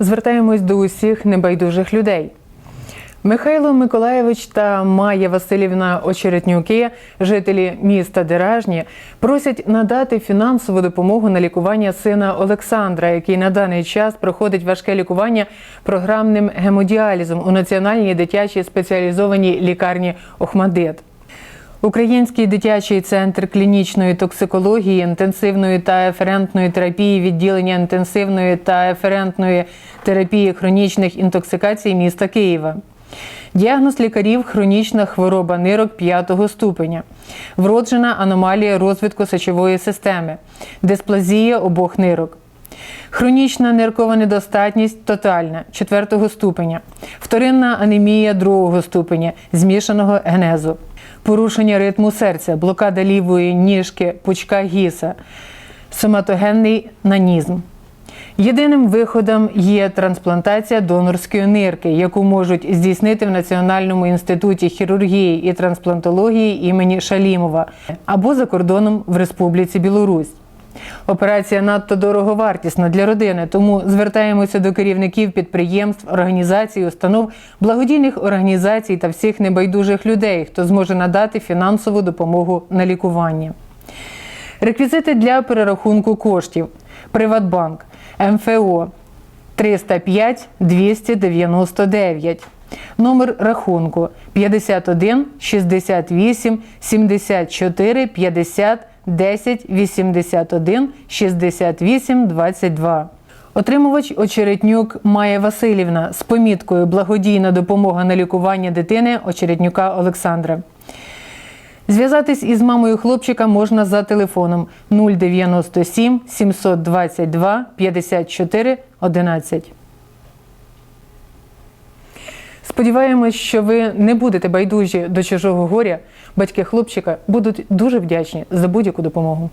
Звертаємось до усіх небайдужих людей. Михайло Миколаєвич та Майя Васильівна Очеретнюки, жителі міста Деражні, просять надати фінансову допомогу на лікування сина Олександра, який на даний час проходить важке лікування програмним гемодіалізом у Національній дитячій спеціалізованій лікарні Охмадит. Український дитячий центр клінічної токсикології, інтенсивної та еферентної терапії відділення інтенсивної та еферентної терапії хронічних інтоксикацій міста Києва. Діагноз лікарів хронічна хвороба нирок 5 ступеня, вроджена аномалія розвитку сечової системи, дисплазія обох нирок. Хронічна ниркова недостатність тотальна 4 ступеня, вторинна анемія 2 ступеня змішаного генезу, порушення ритму серця, блокада лівої ніжки, пучка гіса, соматогенний нанізм. Єдиним виходом є трансплантація донорської нирки, яку можуть здійснити в Національному інституті хірургії і трансплантології імені Шалімова або за кордоном в Республіці Білорусь. Операція надто дороговартісна для родини, тому звертаємося до керівників підприємств, організацій, установ, благодійних організацій та всіх небайдужих людей, хто зможе надати фінансову допомогу на лікування. Реквізити для перерахунку коштів: Приватбанк, МФО 305 299. Номер рахунку 51 68 74 50 10 81 68 22. Отримувач Очеретнюк Майя Васильівна з поміткою Благодійна допомога на лікування дитини Очеретнюка Олександра. Зв'язатись із мамою хлопчика можна за телефоном 097 722 54 11. Сподіваємось, що ви не будете байдужі до чужого горя. Батьки хлопчика будуть дуже вдячні за будь-яку допомогу.